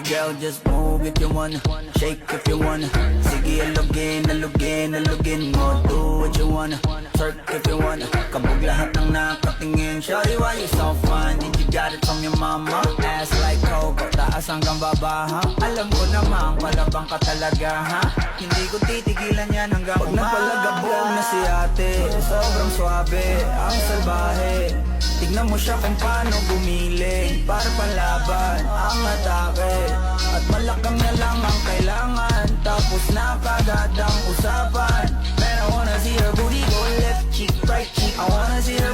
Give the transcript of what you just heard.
girl, just move if you wanna. Shake if you wanna. Sige, alugin, alugin, alugin mo. Do what you wanna. Twerk if you wanna. Kabog lahat ng nakatingin. Shawty, why you so fine? Did you got it from your mama? Ass like Coco, taas hanggang baba, ha? Alam ko naman, palabang ka talaga, ha? Hindi ko titigilan yan hanggang Pag napalagabog na si ate Sobrang swabe, ang salbahe. Tignan mo siya kung paano gumiling Para panlaban ang atake at malakang na lang ang kailangan. Tapos na kagad ang usapan. Man, I wanna see her booty go left cheek, right cheek. I wanna see her